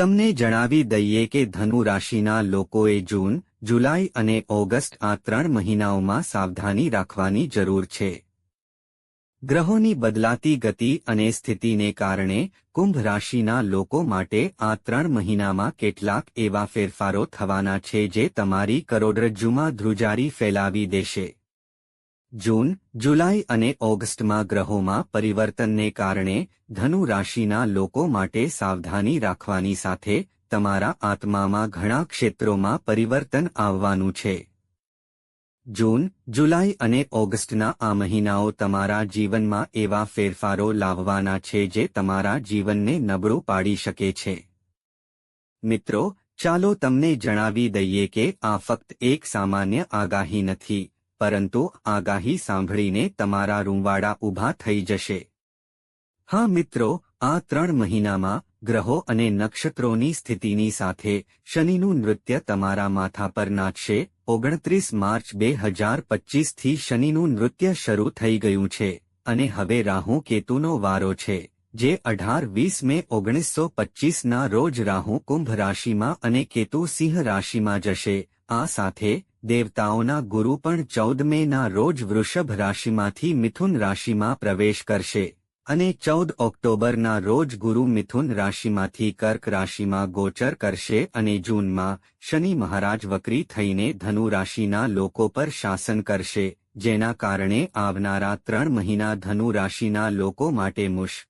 તમને જણાવી દઈએ કે ધનુ રાશિના લોકોએ જૂન, જુલાઈ અને ઓગસ્ટ આ ત્રણ મહિનાઓમાં સાવધાની રાખવાની જરૂર છે. ગ્રહોની બદલાતી ગતિ અને સ્થિતિને કારણે કુંભ રાશિના લોકો માટે આ ત્રણ મહિનામાં કેટલાક એવા ફેરફારો થવાના છે જે તમારી કરોડરજ્જુમાં ધ્રુજારી ફેલાવી દેશે. જૂન, જુલાઈ અને ઓગસ્ટમાં ગ્રહોમાં પરિવર્તનને કારણે ધનુ રાશિના લોકો માટે સાવધાની રાખવાની સાથે તમારા આત્મામાં ઘણા ક્ષેત્રોમાં પરિવર્તન આવવાનું છે. જૂન, જુલાઈ અને ઓગસ્ટના આ મહિનાઓ તમારા જીવનમાં એવા ફેરફારો લાવવાના છે જે તમારા જીવનને નબળું પાડી શકે છે. મિત્રો, ચાલો તમને જણાવી દઈએ કે આ ફક્ત એક સામાન્ય આગાહી નથી. પરંતુ આગાહી સાંભળીને તમારા રૂંવાડા ઊભા થઈ જશે. હા મિત્રો, આ ત્રણ મહિનામાં ગ્રહો અને નક્ષત્રોની સ્થિતિની સાથે શનિનું નૃત્ય તમારા માથા પર નાચશે ઓગણત્રીસ માર્ચ બે હજાર પચ્ચીસથી શનિનું નૃત્ય શરૂ થઈ ગયું છે અને હવે રાહુ કેતુનો વારો છે, જે અઢાર વીસ મે ઓગણીસો પચ્ચીસના રોજ રાહુ કુંભ રાશિમાં અને કેતુ સિંહ રાશિમાં જશે. આ સાથે દેવતાઓના ગુરુ પણ ચૌદ મેના રોજ વૃષભ રાશિમાંથી મિથુન રાશિમાં પ્રવેશ કરશે અને ચૌદ ઓક્ટોબરના રોજ ગુરુ મિથુન રાશિમાંથી કર્ક રાશિમાં ગોચર કરશે અને જૂનમાં શનિ મહારાજ વક્રી થઈને ધનુ રાશિના લોકો પર શાસન કરશે, જેના કારણે આવનારા ત્રણ મહિના ધનુ રાશિના લોકો માટે મુશ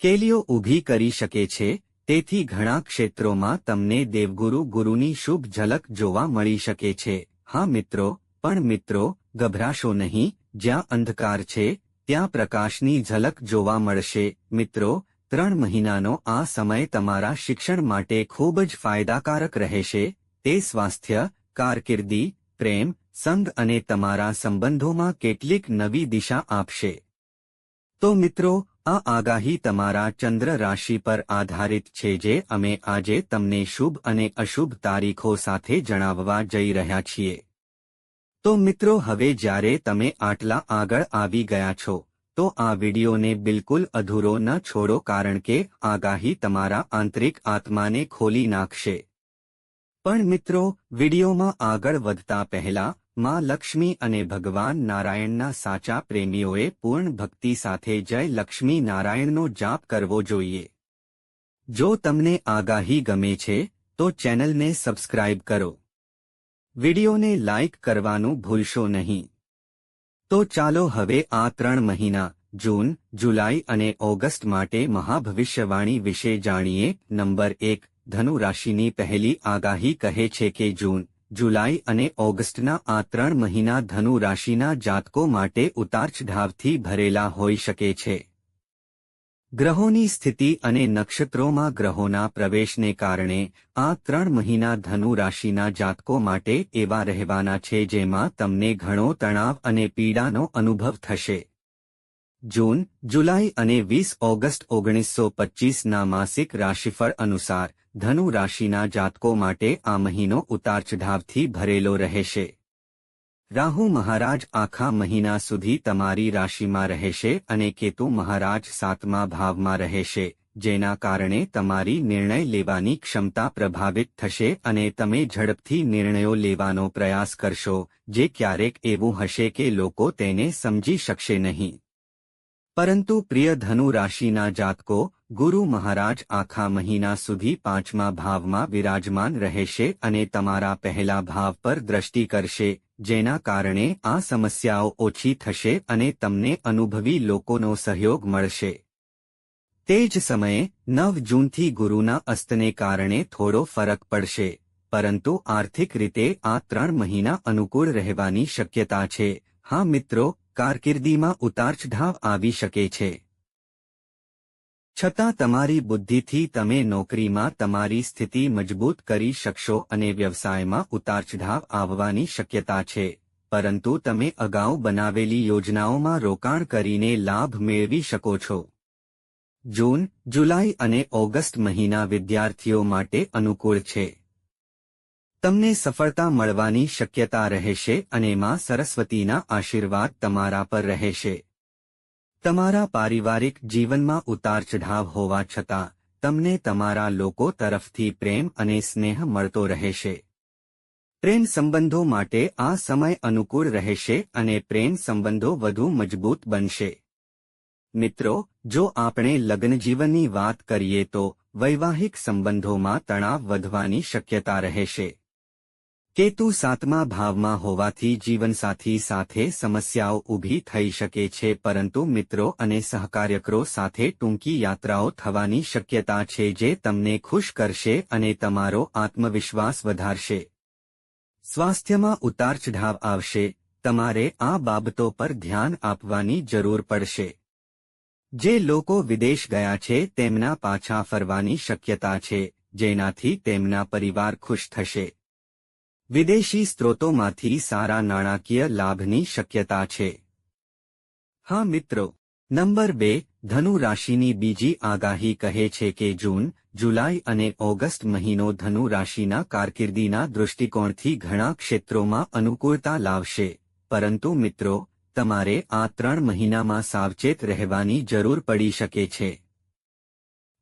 કેલીઓ ઊભી કરી શકે છે તેથી ઘણા ક્ષેત્રોમાં તમને દેવગુરુ ગુરુની શુભ ઝલક જોવા મળી શકે છે. હા મિત્રો, પણ મિત્રો, ગભરાશો નહીં, જ્યાં અંધકાર છે, ત્યાં પ્રકાશની ઝલક જોવા મળશે. મિત્રો, ત્રણ મહિનાનો આ સમય તમારા શિક્ષણ માટે ખૂબ જ ફાયદાકારક રહેશે. તે સ્વાસ્થ્ય, કારકિર્દી, પ્રેમ, સંગ અને તમારા સંબંધોમાં કેટલીક નવી દિશા આપશે. તો મિત્રો આ આગાહી તમારા ચંદ્ર રાશિ પર આધારિત છે જે અમે આજે તમને શુભ અને અશુભ તારીખો સાથે જણાવવા જઈ રહ્યા છીએ. તો મિત્રો, હવે જ્યારે તમે આટલા આગળ આવી ગયા છો, તો આ વિડિયોને બિલકુલ અધૂરો ન છોડો કારણ કે આગાહી તમારા આંતરિક આત્માને ખોલી નાખશે. પણ મિત્રો, વિડિયોમાં આગળ વધતા પહેલા માં લક્ષ્મી અને ભગવાન નારાયણના સાચા પ્રેમીઓએ પૂર્ણ ભક્તિ સાથે જય લક્ષ્મી નારાયણનો જાપ કરવો જોઈએ. જો તમને આગાહી ગમે છે, તો ચેનલને સબસ્ક્રાઇબ કરો. વિડિયોને લાઇક કરવાનું ભૂલશો નહીં. તો ચાલો હવે આ ત્રણ મહિના, જૂન, જુલાઈ અને ઓગસ્ટ માટે મહાભવિષ્યવાણી વિશે જાણીએ. નંબર એક ધનુ રાશિની પહેલી આગાહી કહે છે કે જૂન જુલાઈ અને ઓગસ્ટના આ ત્રણ મહિના ધનુ રાશિના જાતકો માટે ઉતારચઢાવથી ભરેલા હોઈ શકે છે. ગ્રહોની સ્થિતિ અને નક્ષત્રોમાં ગ્રહોના પ્રવેશને કારણે આ ત્રણ મહિના ધનુ રાશિના જાતકો માટે એવા રહેવાના છે જેમાં તમને ઘણો તણાવ અને પીડાનો અનુભવ થશે. જૂન, જુલાઈ અને વીસ ઓગસ્ટ ઓગણીસો પચ્ચીસના માસિક રાશિફળ અનુસાર ધનુ રાશિના જાતકો માટે આ મહિનો ઉતારચઢાવથી ભરેલો રહેશે. રાહુ મહારાજ આખા મહિના સુધી તમારી રાશિમાં રહેશે અને કેતુ મહારાજ સાતમા ભાવમાં રહેશે, જેના કારણે તમારી નિર્ણય લેવાની ક્ષમતા પ્રભાવિત થશે અને તમે ઝડપથી નિર્ણયો લેવાનો પ્રયાસ કરશો, જે ક્યારેક એવું હશે કે લોકો તેને સમજી શકશે નહીં. પરંતુ પ્રિય ધનુ રાશિના જાતકો, ગુરુ મહારાજ આખા મહિના સુધી પાંચમા ભાવમાં વિરાજમાન રહેશે અને તમારા પહેલા ભાવ પર દ્રષ્ટિ કરશે, જેના કારણે આ સમસ્યાઓ ઓછી થશે અને તમને અનુભવી લોકોનો સહયોગ મળશે. તે જ સમયે, નવ જૂનથી ગુરુના અસ્તને કારણે થોડો ફરક પડશે, પરંતુ આર્થિક રીતે આ ત્રણ મહિના અનુકૂળ રહેવાની શક્યતા છે. હા મિત્રો કારકિર્દીમાં ઉતારચઢાવ આવી શકે છે. છતાં તમારી બુદ્ધિથી તમે નોકરીમાં તમારી સ્થિતિ મજબૂત કરી શકશો અને વ્યવસાયમાં ઉતારચઢાવ આવવાની શક્યતા છે. પરંતુ તમે અગાઉ બનાવેલી યોજનાઓમાં રોકાણ કરીને લાભ મેળવી શકો છો. જૂન, જુલાઈ અને ઓગસ્ટ મહિના વિદ્યાર્થીઓ માટે અનુકૂળ છે. તમને સફળતા મળવાની શક્યતા રહેશે અને માં સરસ્વતીના આશીર્વાદ તમારા પર રહેશે. તમારા પારિવારિક જીવનમાં ઉતાર ચઢાવ હોવા છતાં, તમને તમારા લોકો તરફથી પ્રેમ અને સ્નેહ મળતો રહેશે. પ્રેમ સંબંધો માટે આ સમય અનુકૂળ રહેશે અને પ્રેમ સંબંધો વધુ મજબૂત બનશે. મિત્રો, જો આપણે લગ્નજીવનની વાત કરીએ તો વૈવાહિક સંબંધોમાં તણાવ વધવાની શક્યતા રહેશે. કેતુ સાતમા ભાવમાં હોવાથી જીવનસાથી સાથે સમસ્યાઓ ઊભી થઈ શકે છે પરંતુ મિત્રો અને સહકાર્યકરો સાથે ટૂંકી યાત્રાઓ થવાની શક્યતા છે જે તમને ખુશ કરશે અને તમારો આત્મવિશ્વાસ વધારશે. સ્વાસ્થ્યમાં ઉતાર ચઢાવ આવશે. તમારે આ બાબતો પર ધ્યાન આપવાની જરૂર પડશે. જે લોકો વિદેશ ગયા છે તેમના પાછા ફરવાની શક્યતા છે, જેનાથી તેમના પરિવાર ખુશ થશે. વિદેશી સ્ત્રોતોમાંથી સારા નાણાકીય લાભની શક્યતા છે. હા મિત્રો, નંબર બે, ધનુ રાશિની બીજી આગાહી કહે છે કે જૂન, જુલાઈ અને ઓગસ્ટ મહિનો ધનુ રાશિના કારકિર્દીના દૃષ્ટિકોણથી ઘણા ક્ષેત્રોમાં અનુકૂળતા લાવશે. પરંતુ મિત્રો, તમારે આ ત્રણ મહિનામાં સાવચેત રહેવાની જરૂર પડી શકે છે.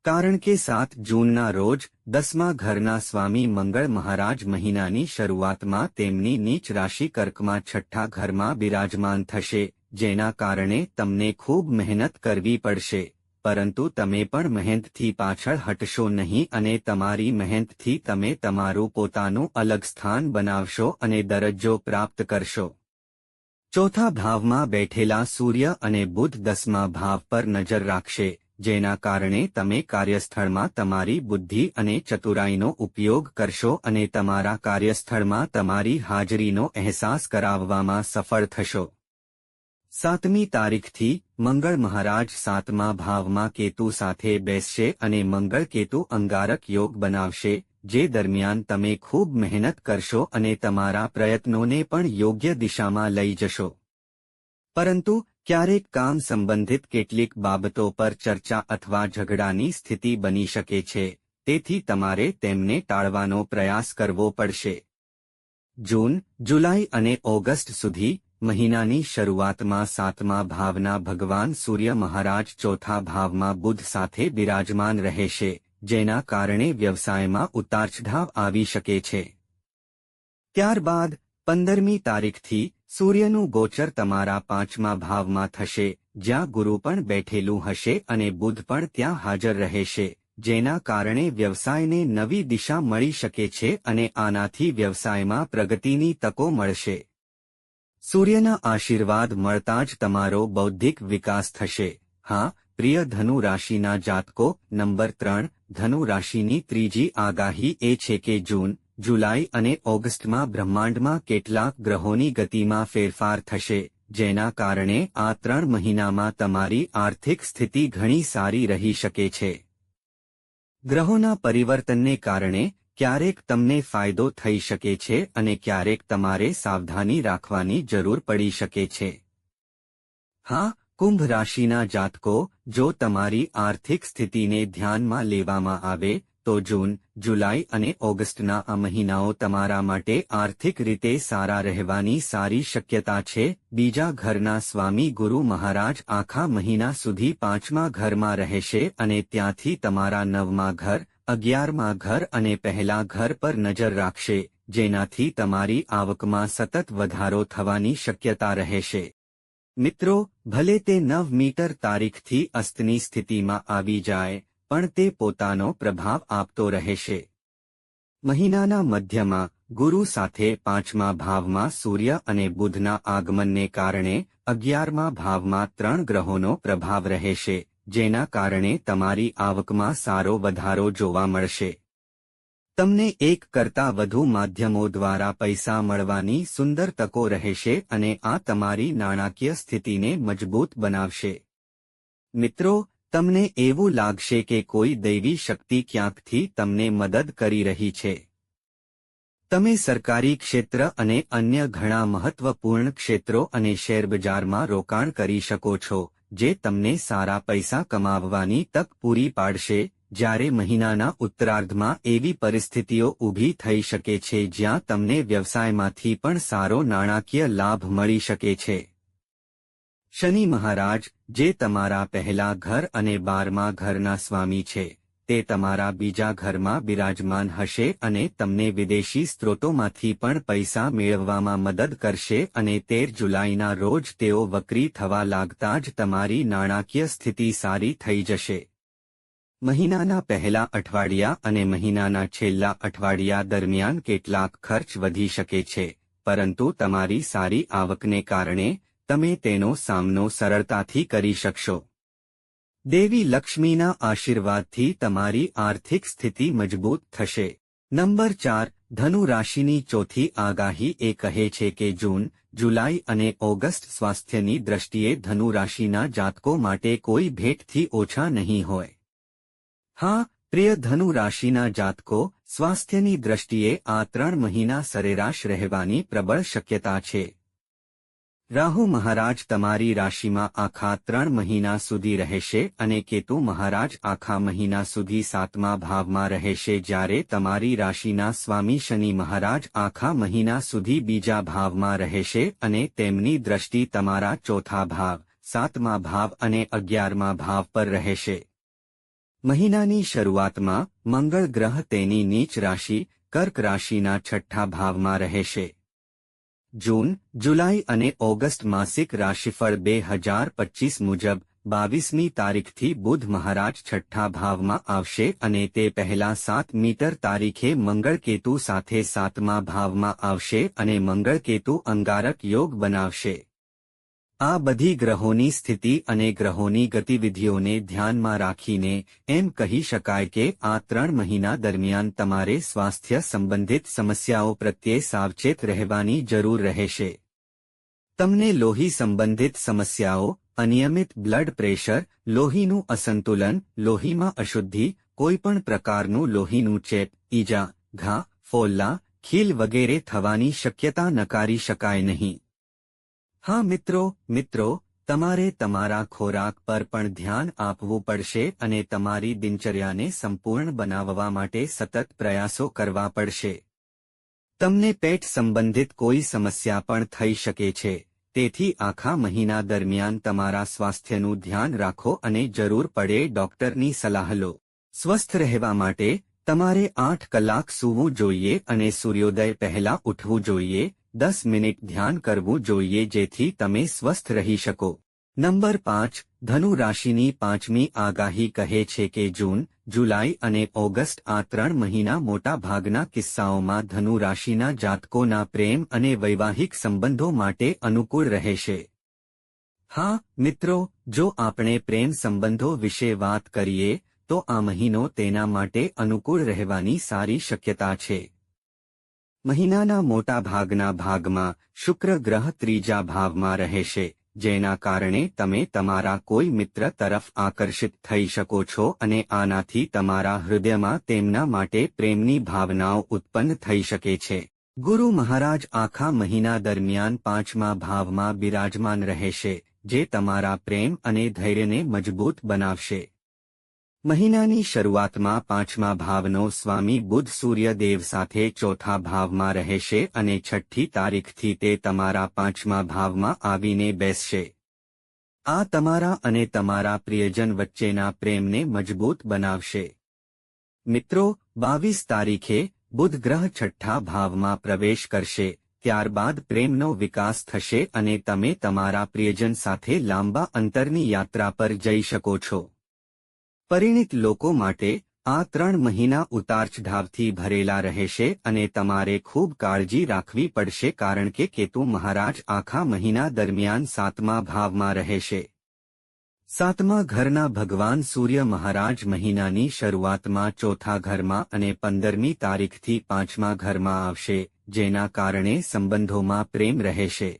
કારણ કે સાત જૂનના રોજ દસમા ઘરના સ્વામી મંગળ મહારાજ મહિનાની શરૂઆતમાં તેમની નીચ રાશિ કર્કમાં છઠ્ઠા ઘરમાં બિરાજમાન થશે, જેના કારણે તમને ખૂબ મહેનત કરવી પડશે. પરંતુ તમે પણ મહેનતથી પાછળ હટશો નહીં અને તમારી મહેનતથી તમે તમારું પોતાનું અલગ સ્થાન બનાવશો અને દરજ્જો પ્રાપ્ત કરશો. ચોથા ભાવમાં બેઠેલા સૂર્ય અને બુધ દસમા ભાવ પર નજર રાખશે. જેના કારણે તમે કાર્યસ્થળમાં તમારી બુદ્ધિ અને ચતુરાઈનો ઉપયોગ કરશો અને તમારા કાર્યસ્થળમાં તમારી હાજરીનો અહેસાસ કરાવવામાં સફળ થશો. સાતમી તારીખથી મંગળ મહારાજ સાતમા ભાવમાં કેતુ સાથે બેસશે અને મંગળ કેતુ અંગારક યોગ બનાવશે, જે દરમિયાન તમે ખૂબ મહેનત કરશો અને તમારા પ્રયત્નોને પણ યોગ્ય દિશામાં લઈ જશો. પરંતુ ક્યારેક કામ સંબંધિત કેટલીક બાબતો પર ચર્ચા અથવા ઝઘડાની સ્થિતિ બની શકે છે, તેથી તમારે તેમને ટાળવાનો પ્રયાસ કરવો પડશે. જૂન, જુલાઈ અને ઓગસ્ટ સુધી, મહિનાની શરૂઆતમાં સાતમા ભાવના ભગવાન સૂર્ય મહારાજ ચોથા ભાવમાં બુધ સાથે બિરાજમાન રહેશે, જેના કારણે વ્યવસાયમાં ઉતારચઢાવ આવી શકે છે. ત્યારબાદ, પંદરમી તારીખથી સૂર્યનું ગોચર તમારા પાંચમા ભાવમાં થશે, જ્યાં ગુરુ પણ બેઠેલું હશે અને બુધ પણ ત્યાં હાજર રહેશે, જેના કારણે વ્યવસાયને નવી દિશા મળી શકે છે અને આનાથી વ્યવસાયમાં પ્રગતિની તકો મળશે. સૂર્યના આશીર્વાદ મળતા જ તમારો બૌદ્ધિક વિકાસ થશે. હા, પ્રિય ધનુ રાશિના જાતકો, નંબર ત્રણ ધનુ રાશિની ત્રીજી આગાહી એ છે કે જૂન જુલાઈ અને ઓગસ્ટમાં બ્રહ્માંડમાં કેટલાક ગ્રહોની ગતિમાં ફેરફાર થશે, જેના કારણે આ ત્રણ મહિનામાં તમારી આર્થિક સ્થિતિ ઘણી સારી રહી શકે છે. ગ્રહોના પરિવર્તનને કારણે ક્યારેક તમને ફાયદો થઈ શકે છે અને ક્યારેક તમારે સાવધાની રાખવાની જરૂર પડી શકે છે. હા, કુંભ રાશિના જાતકો, જો તમારી આર્થિક સ્થિતિને ધ્યાનમાં લેવામાં આવે તો જૂન, જુલાઈ અને ઓગસ્ટના આ મહિનાઓ તમારા માટે આર્થિક રીતે સારા રહેવાની સારી શક્યતા છે. બીજા ઘરના સ્વામી ગુરુ મહારાજ આખા મહિના સુધી પાંચમા ઘરમાં રહેશે અને ત્યાંથી તમારા નવમા ઘર, અગિયારમાં ઘર અને પહેલા ઘર પર નજર રાખશે, જેનાથી તમારી આવકમાં સતત વધારો થવાની શક્યતા રહેશે. મિત્રો, ભલે તે નવ મીટર તારીખથી અસ્તની સ્થિતિમાં આવી જાય પણ તે પોતાનો પ્રભાવ આપતો રહેશે. મહિનાના મધ્યમાં, ગુરુ સાથે પાંચમા ભાવમાં સૂર્ય અને બુધના આગમનને કારણે અગિયારમા ભાવમાં ત્રણ ગ્રહોનો પ્રભાવ રહેશે, જેના કારણે તમારી આવકમાં સારો વધારો જોવા મળશે. તમને એક કરતાં વધુ માધ્યમો દ્વારા પૈસા મળવાની સુંદર તકો રહેશે અને આ તમારી નાણાકીય સ્થિતિને મજબૂત બનાવશે. મિત્રો તમને એવું લાગશે કે કોઈ દૈવી શક્તિ ક્યાંકથી તમને મદદ કરી રહી છે. તમે સરકારી ક્ષેત્ર અને અન્ય ઘણા મહત્વપૂર્ણ ક્ષેત્રો અને શેરબજારમાં રોકાણ કરી શકો છો, જે તમને સારા પૈસા કમાવવાની તક પૂરી પાડશે, જ્યારે મહિનાના ઉત્તરાર્ધમાં એવી પરિસ્થિતિઓ ઊભી થઈ શકે છે જ્યાં તમને વ્યવસાયમાંથી પણ સારો નાણાકીય લાભ મળી શકે છે. શનિ મહારાજ, જે તમારા પહેલા ઘર અને બારમા ઘરના સ્વામી છે, તે તમારા બીજા ઘરમાં બિરાજમાન હશે અને તમને વિદેશી સ્ત્રોતોમાંથી પણ પૈસા મેળવવામાં મદદ કરશે અને તેર જુલાઈના રોજ તેઓ વક્રી થવા લાગતા જ તમારી નાણાકીય સ્થિતિ સારી થઈ જશે. મહિનાના પહેલા અઠવાડિયા અને મહિનાના છેલ્લા અઠવાડિયા દરમિયાન કેટલાક ખર્ચ વધી શકે છે, પરંતુ તમારી સારી આવકને કારણે તમે તેનો સામનો સરળતાથી કરી શકશો. દેવી લક્ષ્મીના આશીર્વાદથી તમારી આર્થિક સ્થિતિ મજબૂત થશે. નંબર ચાર, ધનુ રાશિની ચોથી આગાહી એ કહે છે કે જૂન, જુલાઈ અને ઓગસ્ટ સ્વાસ્થ્યની દ્રષ્ટિએ ધનુ રાશિના જાતકો માટે કોઈ ભેટથી ઓછા નહીં હોય. હા, પ્રિય ધનુ રાશિના જાતકો, સ્વાસ્થ્યની દ્રષ્ટિએ આ ત્રણ મહિના સરેરાશ રહેવાની પ્રબળ શક્યતા છે. રાહુ મહારાજ તમારી રાશિમાં આખા ત્રણ મહિના સુધી રહેશે અને કેતુ મહારાજ આખા મહિના સુધી સાતમા ભાવમાં રહેશે જ્યારે તમારી રાશિના સ્વામી શનિ મહારાજ આખા મહિના સુધી બીજા ભાવમાં રહેશે અને તેમની દ્રષ્ટિ તમારા ચોથા ભાવ, સાતમા ભાવ અને અગિયારમા ભાવ પર રહેશે. મહિનાની શરૂઆતમાં મંગળ ગ્રહ તેની નીચ રાશિ, કર્ક રાશિના છઠ્ઠા ભાવમાં રહેશે. જૂન, જુલાઈ અને ઓગસ્ટ માસિક રાશિફળ બે હજાર પચીસ મુજબ બાવીસમી તારીખથી બુધ મહારાજ છઠ્ઠા ભાવમાં આવશે અને તે પહેલા સાત મીટર તારીખે મંગળકેતુ સાથે સાતમા ભાવમાં આવશે અને મંગળકેતુ અંગારક યોગ બનાવશે. આ બધી ગ્રહોની સ્થિતિ અને ગ્રહોની ગતિવિધિઓને ધ્યાનમાં રાખીને એમ કહી શકાય કે આ ત્રણ મહિના દરમિયાન તમારે સ્વાસ્થ્ય સંબંધિત સમસ્યાઓ પ્રત્યે સાવચેત રહેવાની જરૂર રહેશે. તમને લોહી સંબંધિત સમસ્યાઓ, અનિયમિત બ્લડ પ્રેશર, લોહીનું અસંતુલન, લોહીમાં અશુદ્ધિ, કોઈપણ પ્રકારનું લોહીનું ચેપ, ઈજા, ઘા, ફોલ્લા, ખીલ વગેરે થવાની શક્યતા નકારી શકાય નહીં. હા, મિત્રો મિત્રો, તમારે તમારા ખોરાક પર પણ ધ્યાન આપવું પડશે અને તમારી દિનચર્યાને સંપૂર્ણ બનાવવા માટે સતત પ્રયાસો કરવા પડશે. તમને પેટ સંબંધિત કોઈ સમસ્યા પણ થઈ શકે છે, તેથી આખા મહિના દરમિયાન તમારા સ્વાસ્થ્યનું ધ્યાન રાખો અને જરૂર પડે ડોક્ટરની સલાહ લો. સ્વસ્થ રહેવા માટે તમારે આઠ કલાક સૂવું જોઈએ અને સૂર્યોદય પહેલા ઉઠવું જોઈએ દસ મિનિટ ધ્યાન કરવું જોઈએ જેથી તમે સ્વસ્થ રહી શકો. નંબર પાંચ, ધનુ રાશિની પાંચમી આગાહી કહે છે કે જૂન, જુલાઈ અને ઓગસ્ટ આ ત્રણ મહિના મોટા ભાગના કિસ્સાઓમાં ધનુ રાશિના જાતકોના પ્રેમ અને વૈવાહિક સંબંધો માટે અનુકૂળ રહેશે. હા, મિત્રો, જો આપણે પ્રેમ સંબંધો વિશે વાત કરીએ, તો આ મહિનો તેના માટે અનુકૂળ રહેવાની સારી શક્યતા છે. મહિનાના મોટા ભાગના ભાગમાં શુક્ર ગ્રહ ત્રીજા ભાવમાં રહેશે, જેના કારણે તમે તમારા કોઈ મિત્ર તરફ આકર્ષિત થઈ શકો છો અને આનાથી તમારા હૃદયમાં તેમના માટે પ્રેમની ભાવનાઓ ઉત્પન્ન થઈ શકે છે. ગુરુ મહારાજ આખા મહિના દરમિયાન પાંચમા ભાવમાં બિરાજમાન રહેશે, જે તમારા પ્રેમ અને ધૈર્યને મજબૂત બનાવશે. મહિનાની શરૂઆતમાં પાંચમા ભાવનો સ્વામી બુધ સૂર્યદેવ સાથે ચોથા ભાવમાં રહેશે અને છઠ્ઠી તારીખથી તે તમારા પાંચમા ભાવમાં આવીને બેસશે. આ તમારા અને તમારા પ્રિયજન વચ્ચેના પ્રેમને મજબૂત બનાવશે. મિત્રો, બાવીસ તારીખે બુધ ગ્રહ છઠ્ઠા ભાવમાં પ્રવેશ કરશે, ત્યારબાદ પ્રેમનો વિકાસ થશે અને તમે તમારા પ્રિયજન સાથે લાંબા અંતરની યાત્રા પર જઈ શકો છો. પરિણિત લોકો માટે આ ત્રણ મહિના ઉતારચઢાવથી ભરેલા રહેશે અને તમારે ખૂબ કાળજી રાખવી પડશે કારણ કે કેતુ મહારાજ આખા મહિના દરમિયાન સાતમા ભાવમાં રહેશે. સાતમા ઘરના ભગવાન સૂર્ય મહારાજ મહિનાની શરૂઆતમાં ચોથા ઘરમાં અને પંદરમી તારીખથી પાંચમા ઘરમાં આવશે, જેના કારણે સંબંધોમાં પ્રેમ રહેશે.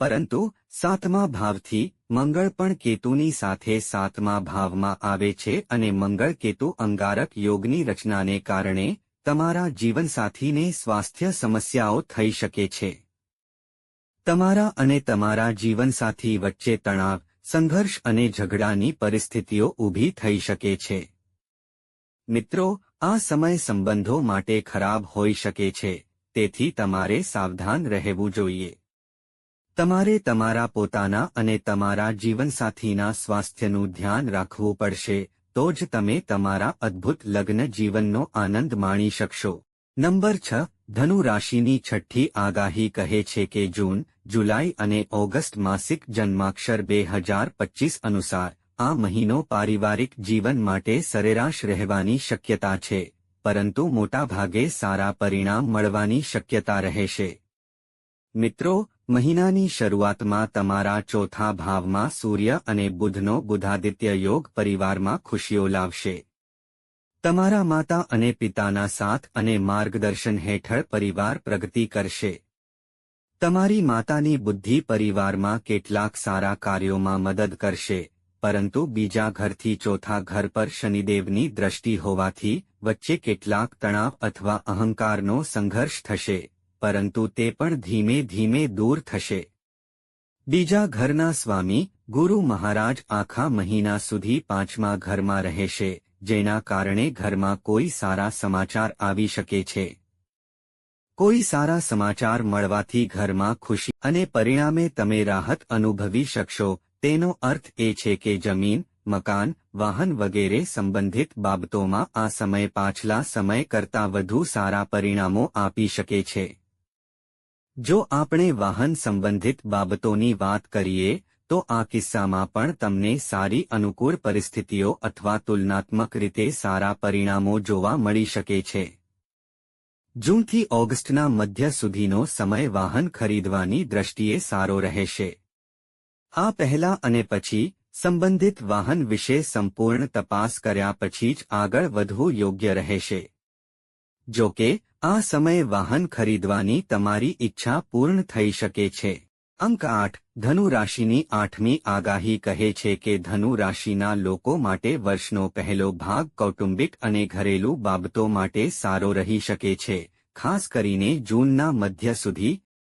પરંતુ સાતમા ભાવથી મંગળ પણ કેતુની સાથે સાતમા ભાવમાં આવે છે અને મંગળ કેતુ અંગારક યોગની રચનાને કારણે તમારા જીવનસાથીને સ્વાસ્થ્ય સમસ્યાઓ થઈ શકે છે. તમારા અને તમારા જીવનસાથી વચ્ચે તણાવ, સંઘર્ષ અને ઝઘડાની પરિસ્થિતિઓ ઊભી થઈ શકે છે. મિત્રો, આ સમય સંબંધો માટે ખરાબ હોઈ શકે છે, તેથી તમારે સાવધાન રહેવું જોઈએ. તમારે તમારા પોતાના અને તમારા જીવનસાથીના સ્વાસ્થ્યનું ધ્યાન રાખવું પડશે, તો જ તમે તમારા અદ્ભુત લગ્ન જીવનનો આનંદ માણી શકશો. નંબર છ, ધનુ રાશિની છઠ્ઠી આગાહી કહે છે કે જૂન, જુલાઈ અને ઓગસ્ટ માસિક જન્માક્ષર બે હજાર પચીસ અનુસાર, આ મહિનો પારિવારિક જીવન માટે સરેરાશ રહેવાની શક્યતા છે, પરંતુ મોટાભાગે સારા પરિણામ મળવાની શક્યતા રહેશે. મિત્રો મહિનાની શરૂઆતમાં તમારા ચોથા ભાવમાં સૂર્ય અને બુધનો બુધાદિત્ય યોગ પરિવારમાં ખુશીઓ લાવશે. તમારા માતા અને પિતાના સાથ અને માર્ગદર્શન હેઠળ પરિવાર પ્રગતિ કરશે. તમારી માતાની બુદ્ધિ પરિવારમાં કેટલાક સારા કાર્યોમાં મદદ કરશે, પરંતુ બીજા ઘરથી ચોથા ઘર પર શનિદેવની દ્રષ્ટિ હોવાથી, વચ્ચે કેટલાક તણાવ અથવા અહંકારનો સંઘર્ષ થશે. પરંતુ તે પણ ધીમે ધીમે દૂર થશે. બીજા ઘરના સ્વામી, ગુરુ મહારાજ આખા મહિના સુધી પાંચમા ઘરમાં રહેશે, જેના કારણે ઘરમાં કોઈ સારા સમાચાર આવી શકે છે. કોઈ સારા સમાચાર મળવાથી ઘરમાં ખુશી અને પરિણામે તમે રાહત અનુભવી શકશો. તેનો અર્થ એ છે કે જમીન, મકાન, વાહન વગેરે સંબંધિત બાબતોમાં આ સમય પાછલા સમય કરતાં વધુ સારા પરિણામો આપી શકે છે. જો આપણે વાહન સંબંધિત બાબતોની વાત કરીએ, તો આ કિસ્સામાં પણ તમને સારી અનુકૂળ પરિસ્થિતિઓ અથવા તુલનાત્મક રીતે સારા પરિણામો જોવા મળી શકે છે. જૂનથી ઓગસ્ટના મધ્ય સુધીનો સમય વાહન ખરીદવાની દ્રષ્ટિએ સારો રહેશે. આ પહેલા અને પછી, સંબંધિત વાહન વિશે સંપૂર્ણ તપાસ કર્યા પછી જ આગળ વધવું યોગ્ય રહેશે. જો કે આ સમયે વાહન ખરીદવાની તમારી ઈચ્છા પૂર્ણ થઈ શકે છે. અંક આઠ ધનુ રાશિની આઠમી આગાહી કહે છે કે ધનુ રાશિના લોકો માટે વર્ષનો પહેલો ભાગ કૌટુંબિક અને ઘરેલું બાબતો માટે સારો રહી શકે છે, ખાસ કરીને જૂનના મધ્ય સુધી